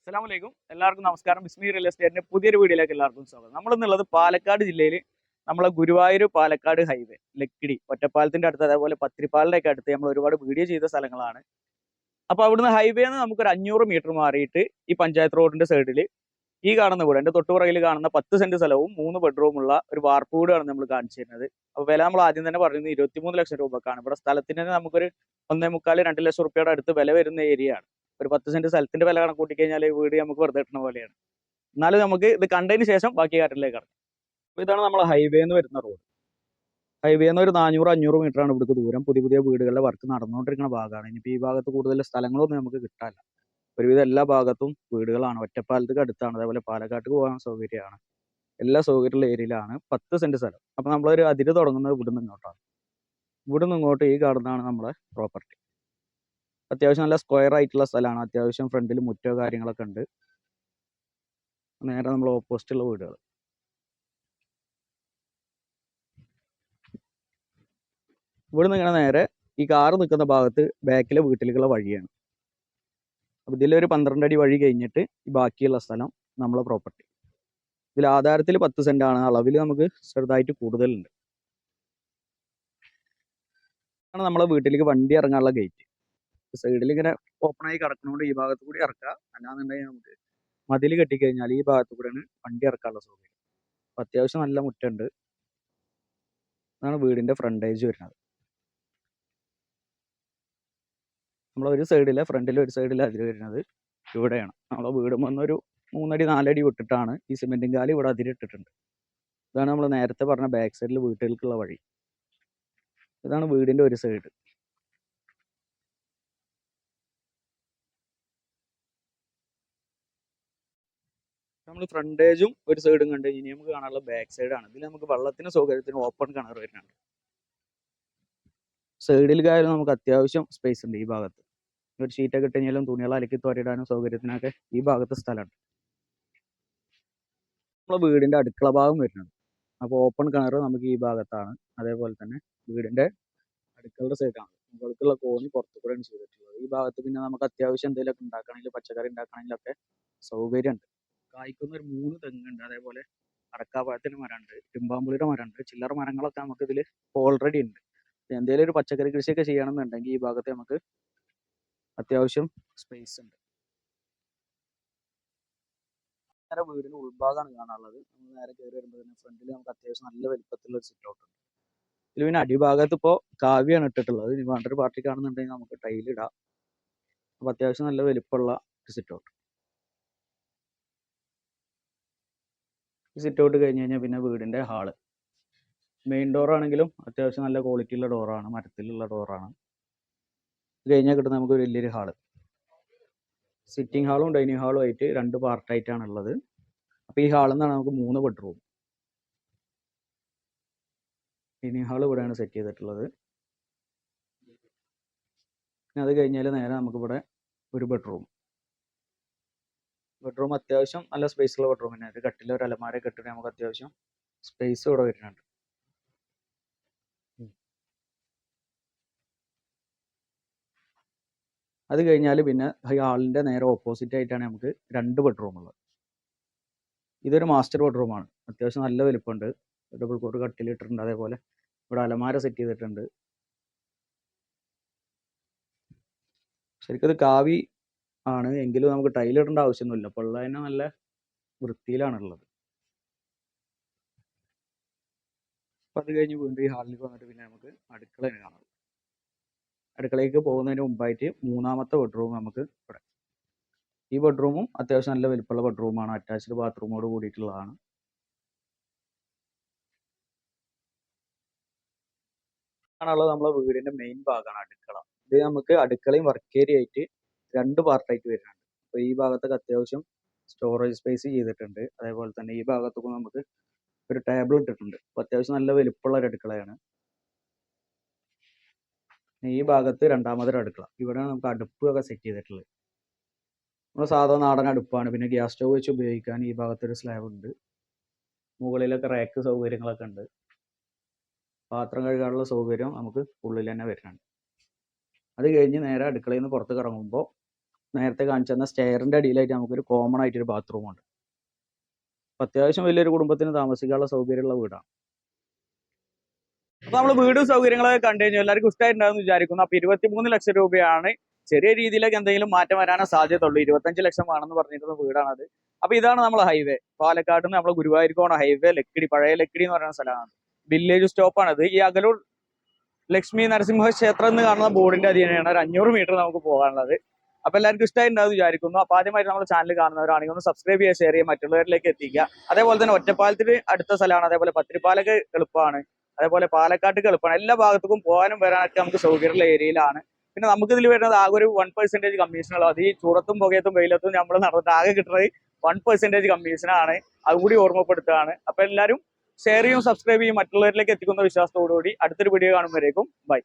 അസ്സലാമു അലൈക്കും. എല്ലാവർക്കും നമസ്കാരം. ബിസ്മി റിയൽ എസ്റ്റേറ്റിന്റെ പുതിയൊരു വീഡിയോയിലേക്ക് എല്ലാവർക്കും സ്വാഗതം. നമ്മൾ എന്നുള്ളത് പാലക്കാട് ജില്ലയിൽ നമ്മളെ ഗുരുവായൂർ പാലക്കാട് ഹൈവേ ലക്കിടി ഒറ്റപ്പാലത്തിന്റെ അടുത്ത് അതേപോലെ പത്തിരിപ്പാലിന്റെ ഒക്കെ അടുത്ത് നമ്മൾ ഒരുപാട് വീഡിയോ ചെയ്ത സ്ഥലങ്ങളാണ്. അപ്പൊ അവിടുന്ന് ഹൈവേ ഹൈവേന്ന് നമുക്കൊരു അഞ്ഞൂറ് മീറ്റർ മാറിയിട്ട് ഈ പഞ്ചായത്ത് റോഡിന്റെ സൈഡിൽ ഈ കാണുന്ന വീട് എന്റെ തൊട്ടുപുറകിൽ കാണുന്ന പത്ത് സെന്റ് സ്ഥലവും മൂന്ന് ബെഡ്റൂമുള്ള ഒരു വാർപ്പ് വീടാണ് നമ്മൾ കാണിച്ചു തരുന്നത് അപ്പൊ വില നമ്മൾ ആദ്യം തന്നെ പറയുന്നത് ഇരുപത്തിമൂന്ന് ലക്ഷം രൂപക്കാണ്. ഇവിടെ സ്ഥലത്തിന് തന്നെ നമുക്കൊരു ഒന്നേ മുക്കാൽ രണ്ട് ലക്ഷം റുപ്യയുടെ അടുത്ത് വില വരുന്ന ഏരിയയാണ്. ഒരു പത്ത് സെന്റ് സ്ഥലത്തിന്റെ വില കണക്ക് കഴിഞ്ഞാൽ ഈ വീട് നമുക്ക് വെറുതെ കിട്ടുന്ന പോലെയാണ്. എന്നാലും നമുക്ക് ഇത് കണ്ടതിന് ശേഷം ബാക്കി കാര്യത്തിലേക്ക് കടക്കാം. അപ്പൊ ഇതാണ് നമ്മൾ ഹൈവേ എന്ന് വരുന്ന റോഡ് ഹൈവേ എന്ന് ഒരു നാനൂറ് അഞ്ഞൂറ് ആണ് ഇവിടേക്ക് ദൂരം. പുതിയ പുതിയ വീടുകളുടെ വർക്ക് നടന്നുകൊണ്ടിരിക്കുന്ന ഭാഗമാണ്. ഇനിയിപ്പോൾ ഈ ഭാഗത്ത് കൂടുതൽ സ്ഥലങ്ങളൊന്നും നമുക്ക് കിട്ടാനില്ല. ഒരുവിധം എല്ലാ ഭാഗത്തും വീടുകളാണ്. ഒറ്റപ്പാലത്തേക്ക് അടുത്താണ്. അതേപോലെ പാലക്കാട്ട് പോകാൻ സൗകര്യമാണ്. എല്ലാ സൗകര്യമുള്ള ഏരിയയിലാണ് പത്ത് സെന്റ് സ്ഥലം. അപ്പൊ നമ്മളൊരു അതിര് തുടങ്ങുന്നത് ഇവിടുന്ന് ഇങ്ങോട്ടാണ്. ഇവിടുന്ന് ഇങ്ങോട്ട് ഈ കാണുന്നതാണ് നമ്മുടെ പ്രോപ്പർട്ടി അത്യാവശ്യം നല്ല സ്ക്വയർ ആയിട്ടുള്ള സ്ഥലമാണ്. അത്യാവശ്യം ഫ്രണ്ടിൽ മുറ്റോ കാര്യങ്ങളൊക്കെ ഉണ്ട്. നേരെ നമ്മൾ ഓപ്പോസിറ്റുള്ള വീടുകൾ ഇവിടുന്ന് ഇങ്ങനെ നേരെ ഈ കാറ് നിൽക്കുന്ന ഭാഗത്ത് ബാക്കിലെ വീട്ടിലേക്കുള്ള വഴിയാണ്. അപ്പോൾ ഇതിലൊരു പന്ത്രണ്ട് അടി വഴി കഴിഞ്ഞിട്ട് ഈ ബാക്കിയുള്ള സ്ഥലം നമ്മളെ പ്രോപ്പർട്ടി ഇതിൽ ആധാരത്തിൽ പത്ത് ആണ്. അളവിൽ നമുക്ക് ചെറുതായിട്ട് കൂടുതലുണ്ട്. ആണ് നമ്മളെ വീട്ടിലേക്ക് വണ്ടി ഇറങ്ങാനുള്ള ഗേറ്റ് സൈഡിൽ ഇങ്ങനെ ഓപ്പൺ ആയി കിടക്കുന്നതുകൊണ്ട് ഈ ഭാഗത്ത് കൂടി ഇറക്കാം അല്ലാന്നുണ്ടെങ്കിൽ നമുക്ക് മതിൽ കെട്ടിക്കഴിഞ്ഞാൽ ഈ ഭാഗത്ത് കൂടെയാണ് വണ്ടി ഇറക്കാനുള്ള സൗകര്യം. അപ്പം അത്യാവശ്യം നല്ല മുറ്റുണ്ട്. അതാണ് വീടിന്റെ ഫ്രണ്ടേജ് വരുന്നത്. നമ്മളെ ഒരു സൈഡിലെ ഫ്രണ്ടിൽ ഒരു സൈഡിൽ അതിര് വരുന്നത്. ഇവിടെയാണ്. നമ്മളെ വീട് വന്നൊരു മൂന്നടി നാലടി വിട്ടിട്ടാണ് ഈ സിമെന്റും കാലി ഇവിടെ അതിരിട്ടിട്ടുണ്ട് ഇതാണ് നമ്മൾ നേരത്തെ പറഞ്ഞ ബാക്ക് സൈഡിൽ വീട്ടിലേക്കുള്ള വഴി. ഇതാണ് വീടിന്റെ ഒരു സൈഡ്. നമ്മൾ ഫ്രണ്ടേജും ഒരു സൈഡും കണ്ടു കഴിഞ്ഞാൽ നമുക്ക് കാണാനുള്ള ബാക്ക് സൈഡാണ് ഇതിൽ നമുക്ക് വെള്ളത്തിന് സൗകര്യത്തിന് ഓപ്പൺ കിണർ വരുന്നുണ്ട്. സൈഡിൽ കാര്യം നമുക്ക് അത്യാവശ്യം സ്പേസ് ഉണ്ട് ഈ ഭാഗത്ത്. ഒരു ഷീറ്റൊക്കെ ഇട്ട് കഴിഞ്ഞാലും തുണികൾ അലക്കി തോരിടാനും സൗകര്യത്തിനൊക്കെ ഈ ഭാഗത്ത് സ്ഥലമുണ്ട്. നമ്മളെ വീടിന്റെ അടുക്കള ഭാഗം വരുന്നത് അപ്പോൾ ഓപ്പൺ കിണർ നമുക്ക് ഈ ഭാഗത്താണ്. അതേപോലെ തന്നെ വീടിന്റെ അടുക്കളയുടെ സൈഡാണ് മുകൾക്കുള്ള കോണി പുറത്തു കൂടെയാണ് ചെയ്തിട്ടുള്ളത്. ഈ ഭാഗത്ത് പിന്നെ നമുക്ക് അത്യാവശ്യം എന്തെങ്കിലുമൊക്കെ ഉണ്ടാക്കണമെങ്കിൽ പച്ചക്കറി ഉണ്ടാക്കണമെങ്കിലൊക്കെ സൗകര്യമുണ്ട്. കായ്ക്കുന്ന ഒരു മൂന്ന് തെങ്ങുണ്ട്. അതേപോലെ അടക്കാപ്പഴത്തിന് മരമുണ്ട് ടിമ്പാമ്പുളിയുടെ മരമുണ്ട് ചില്ലറ മരങ്ങളൊക്കെ നമുക്ക് ഇതിൽ ഓൾറെഡി ഉണ്ട്. എന്തെങ്കിലും ഒരു പച്ചക്കറി കൃഷിയൊക്കെ ചെയ്യണമെന്നുണ്ടെങ്കിൽ ഈ ഭാഗത്ത് നമുക്ക് അത്യാവശ്യം സ്പേസ് ഉണ്ട്. നേരെ വീടിന്റെ ഉൾഭാഗമാണ് കാണാനുള്ളത്. നമ്മൾ നേരെ കയറി വരുമ്പോൾ തന്നെ ഫ്രണ്ടിൽ നമുക്ക് അത്യാവശ്യം നല്ല വലിപ്പത്തിലുള്ള ഒരു സിറ്റ് ഔട്ട് ഉണ്ട്. ഇതിൽ പിന്നെ അടിഭാഗത്ത് ഇപ്പോൾ കാവ്യാണ് ഇട്ടിട്ടുള്ളത്. ഇനി വേണ്ടൊരു പാർട്ടി കാണുന്നുണ്ടെങ്കിൽ നമുക്ക് ടൈൽ ഇടാം. അപ്പൊ അത്യാവശ്യം നല്ല വലിപ്പമുള്ള ഒരു സിറ്റ് ഔട്ട് ഈ സിറ്റ് ഔട്ട് കഴിഞ്ഞ് കഴിഞ്ഞാൽ പിന്നെ വീടിന്റെ ഹാൾ. മെയിൻ ഡോർ ആണെങ്കിലും അത്യാവശ്യം നല്ല ക്വാളിറ്റിയുള്ള ഡോറാണ് മരത്തിലുള്ള ഡോറാണ് കഴിഞ്ഞാൽ കിട്ടുന്ന നമുക്ക് വലിയൊരു ഹാൾ. സിറ്റിംഗ് ഹാളും ഡൈനിങ് ഹാളും ആയിട്ട് രണ്ട് പാർട്ടായിട്ടാണ് ഉള്ളത് അപ്പോൾ ഈ ഹാളിൽ നിന്നാണ് നമുക്ക് മൂന്ന് ബെഡ്റൂം ഡൈനിങ് ഹാൾ ഇവിടെയാണ് സെറ്റ് ചെയ്തിട്ടുള്ളത്. പിന്നെ അത് കഴിഞ്ഞാൽ നേരെ നമുക്കിവിടെ ഒരു ബെഡ്റൂം ബെഡ്റൂം അത്യാവശ്യം നല്ല സ്പേസുള്ള ബെഡ്റൂം തന്നെ ഒരു കട്ടിൽ ഒരു അലമാര കെട്ടിട്ട് നമുക്ക് അത്യാവശ്യം സ്പേസ് ഇവിടെ വരുന്നുണ്ട്. അത് കഴിഞ്ഞാൽ പിന്നെ ഈ ഹാളിന്റെ നേരെ ഓപ്പോസിറ്റ് ആയിട്ടാണ് നമുക്ക് രണ്ട് ബെഡ്റൂം ഉള്ളത്. ഇതൊരു മാസ്റ്റർ ബെഡ്റൂമാണ് അത്യാവശ്യം നല്ല വലിപ്പമുണ്ട്. ഡബിൾ കോട്ട് കട്ടിലിട്ടിട്ടുണ്ട് അതേപോലെ ഇവിടെ അലമാര സെറ്റ് ചെയ്തിട്ടുണ്ട്. ശരിക്കും ഇത് കാവി ആണ്. എങ്കിലും നമുക്ക് ടൈൽ ഇടേണ്ട ആവശ്യമൊന്നുമില്ല. അപ്പോൾ ഉള്ളത് തന്നെ നല്ല വൃത്തിയിലാണുള്ളത്. അപ്പം അത് കഴിഞ്ഞ് വീണ്ടും ഈ ഹാളിലേക്ക് വന്നിട്ട് പിന്നെ നമുക്ക് അടുക്കള തന്നെ കാണാം. അടുക്കളയിലേക്ക് പോകുന്നതിന് മുമ്പായിട്ട് മൂന്നാമത്തെ ബെഡ്റൂം നമുക്ക് ഇവിടെ. ഈ ബെഡ്റൂമും അത്യാവശ്യം നല്ല വലിപ്പമുള്ള ബെഡ്റൂമാണ് അറ്റാച്ച്ഡ് ബാത്റൂമോട് കൂടിയിട്ടുള്ളതാണ്. ആണുള്ളത് നമ്മളെ വീടിന്റെ മെയിൻ ഭാഗമാണ് അടുക്കള. ഇത് നമുക്ക് അടുക്കളയും വർക്ക് ഏരിയ ആയിട്ട് രണ്ട് പാർട്ടായിട്ട് വരുന്നുണ്ട്. അപ്പോൾ ഈ ഭാഗത്തൊക്കെ അത്യാവശ്യം സ്റ്റോറേജ് സ്പേസ് ചെയ്തിട്ടുണ്ട്. അതേപോലെ തന്നെ ഈ ഭാഗത്തൊക്കെ നമുക്ക് ഒരു ടേബിൾ ഇട്ടിട്ടുണ്ട്. അപ്പോൾ അത്യാവശ്യം നല്ല വലിപ്പമുള്ള ഒരു അടുക്കളയാണ്. ഈ ഭാഗത്ത് രണ്ടാമതൊരു അടുക്കള. ഇവിടെ നമുക്ക് അടുപ്പ് ഒക്കെ സെറ്റ് ചെയ്തിട്ടുള്ളത്. നമ്മൾ സാധാ നാടൻ അടുപ്പാണ്. പിന്നെ ഗ്യാസ് സ്റ്റവ് വെച്ച് ഉപയോഗിക്കാൻ ഈ ഭാഗത്തൊരു സ്ലാബ് ഉണ്ട്. മുകളിലൊക്കെ റാക്ക് സൗകര്യങ്ങളൊക്കെ ഉണ്ട്. പാത്രം കഴുകാനുള്ള സൗകര്യം നമുക്ക് ഉള്ളിൽ തന്നെ വരുന്നുണ്ട്. അത് കഴിഞ്ഞ് നേരെ അടുക്കളയിൽ നിന്ന് പുറത്തേക്ക് ഇറങ്ങുമ്പോൾ നേരത്തെ കാണിച്ചു തന്ന സ്റ്റെയറിന്റെ അടിയിലായിട്ട് നമുക്കൊരു കോമൺ ആയിട്ട് ഒരു ബാത്റൂം ഉണ്ട്. അപ്പൊ അത്യാവശ്യം വലിയൊരു കുടുംബത്തിന് താമസിക്കാനുള്ള സൗകര്യമുള്ള വീടാണ്. അപ്പൊ നമ്മൾ വീടും സൗകര്യങ്ങളൊക്കെ കണ്ടു കഴിഞ്ഞാൽ എല്ലാവർക്കും ഇഷ്ടമായിട്ടുണ്ടാവും വിചാരിക്കുന്നു. അപ്പൊ ഇരുപത്തിമൂന്ന് ലക്ഷം രൂപയാണ്. ചെറിയ രീതിയിലൊക്കെ എന്തെങ്കിലും മാറ്റം വരാനേ സാധ്യതയുള്ളൂ. ഇരുപത്തഞ്ച് ലക്ഷം വേണമെന്ന് പറഞ്ഞിരുന്ന വീടാണത്. അപ്പൊ ഇതാണ് നമ്മളെ ഹൈവേ പാലക്കാട് നിന്ന് നമ്മളെ ഗുരുവായൂർക്കോണ ഹൈവേ ലക്കിടി. പഴയ ലക്കിടി എന്ന് പറയുന്ന സ്ഥലമാണ്. വില്ലേജ് സ്റ്റോപ്പാണത് ഈ അകലൂർ ലക്ഷ്മി നരസിംഹ ക്ഷേത്രം എന്ന് കാണുന്ന ബോർഡിന്റെ അധീനമാണ് ഒരു അഞ്ഞൂറ് മീറ്റർ നമുക്ക് പോകാനുള്ളത്. അപ്പൊ എല്ലാവർക്കും ഇഷ്ടമായിട്ടുണ്ടാവും വിചാരിക്കുന്നു. അപ്പൊ ആദ്യമായിട്ട് നമ്മുടെ ചാനൽ കാണുന്നവരാണെങ്കിൽ ഒന്ന് സബ്സ്ക്രൈബ് ചെയ്യുക ഷെയർ ചെയ്യുക മറ്റുള്ളവരിലേക്ക് എത്തിക്കുക. അതേപോലെ തന്നെ ഒറ്റപ്പാലത്തിന് അടുത്ത സ്ഥലമാണ്. അതേപോലെ പത്തിരിപ്പാലൊക്കെ എളുപ്പമാണ്. അതേപോലെ പാലക്കാട്ടേക്ക് എളുപ്പമാണ്. എല്ലാ ഭാഗത്തേക്കും പോകാനും വരാനൊക്കെ നമുക്ക് സൗകര്യമുള്ള ഏരിയയിലാണ് പിന്നെ നമുക്ക് ഇതിൽ വരുന്നത് ആകെ ഒരു വൺ പെർസെന്റേജ് കമ്മീഷനുള്ളത് ഈ ചൂടത്തും പുകയത്തും വെയിലത്തും നമ്മൾ നടന്നിട്ട് ആകെ കിട്ടുന്നത് വൺ പെർസെന്റേജ് കമ്മീഷനാണ് അതുകൂടി ഓർമ്മപ്പെടുത്തുകയാണ്. അപ്പൊ എല്ലാവരും ഷെയർ ചെയ്യും സബ്സ്ക്രൈബ് ചെയ്യും മറ്റുള്ളവരിലേക്ക് എത്തിക്കുന്ന വിശ്വാസത്തോടുകൂടി അടുത്തൊരു വീഡിയോ കാണുമ്പോഴേക്കും ബൈ